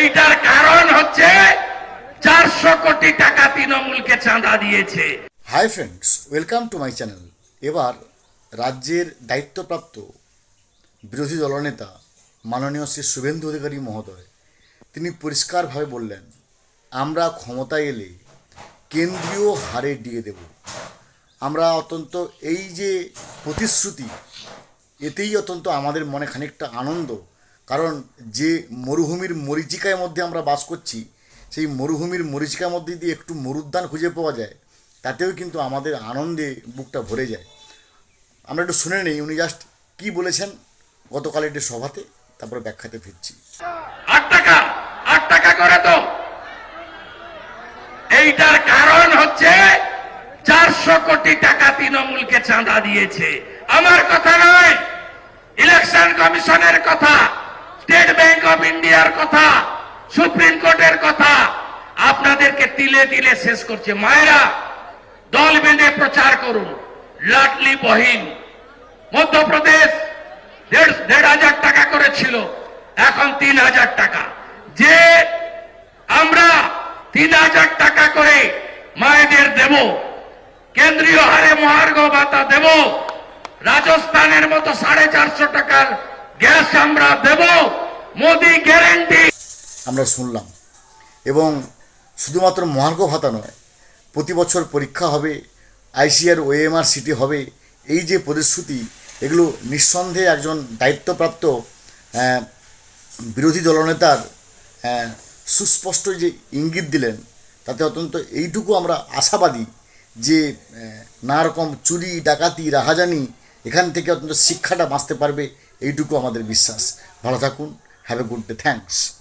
এইটার কারণ হচ্ছে চারশো কোটি টাকা তৃণমূলকে চাঁদা দিয়েছে। Hi friends welcome to my channel এবার রাজ্যের দায়িত্বপ্রাপ্ত বিরোধী দলনেতা মাননীয় শ্রী শুভেন্দু অধিকারী মহোদয়, তিনি পরিষ্কারভাবে বললেন, আমরা ক্ষমতায় এলে কেন্দ্রীয় হারে দিয়ে দেব। আমরা অত্যন্ত, এই যে প্রতিশ্রুতি, এতেই অত্যন্ত আমাদের মনে খানিকটা আনন্দ কারণ যে মরুভূমির মরিচিকার মধ্যে আমরা বাস করছি, সেই মরুভূমির মরিচিকার মধ্যে যদি একটু মরুদ্যান খুঁজে পাওয়া যায়, তাতেও কিন্তু আমাদের আনন্দে বুকটা ভরে যায়। আমরা একটু শুনে নেই, উনি জাস্ট কি বলেছেন গতকাল একটি সভাতে, তারপরে ব্যাখ্যাতে ফিরছি। আট টাকা আট টাকা তো। এইটার কারণ হচ্ছে চারশো কোটি টাকা তৃণমূলকে চাঁদা দিয়েছে। আমার কথা নয় ইলেকশন কমিশনের কথা। স্টেট ব্যাংক অফ ইন্ডিয়ার কথা সুপ্রিম কোর্টের কথা, আপনাদেরকে তিলে তিলে শেষ করছে। মায়েরা, দল বেঁধে প্রচার করুন। লাটলি বহিন। মধ্যপ্রদেশ দেড় দেড় হাজার টাকা করেছিল, এখন তিন হাজার টাকা। যে আমরা তিন হাজার টাকা করে মায়েদের দেব, কেন্দ্রীয় হারে মহার্ঘ ভাতা দেব, রাজস্থানের মতো সাড়ে চারশো টাকার গ্যাস আমরা দেব, মোদি আমরা শুনলাম। এবং শুধুমাত্র মহার্ঘ ভাতা নয়, প্রতি বছর পরীক্ষা হবে, আইসিআর, ওএমআর, সিটি হবে। এই যে প্রতিশ্রুতি, এগুলো নিঃসন্দেহে একজন দায়িত্বপ্রাপ্ত বিরোধী দলনেতার সুস্পষ্ট যে ইঙ্গিত দিলেন, তাতে অত্যন্ত এইটুকু আমরা আশাবাদী যে নানা রকম চুরি, ডাকাতি, রাহাজানি এখান থেকে অত্যন্ত শিক্ষাটা বাঁচতে পারবে এইটুকু আমাদের বিশ্বাস। ভালো থাকুন। Have a good day thanks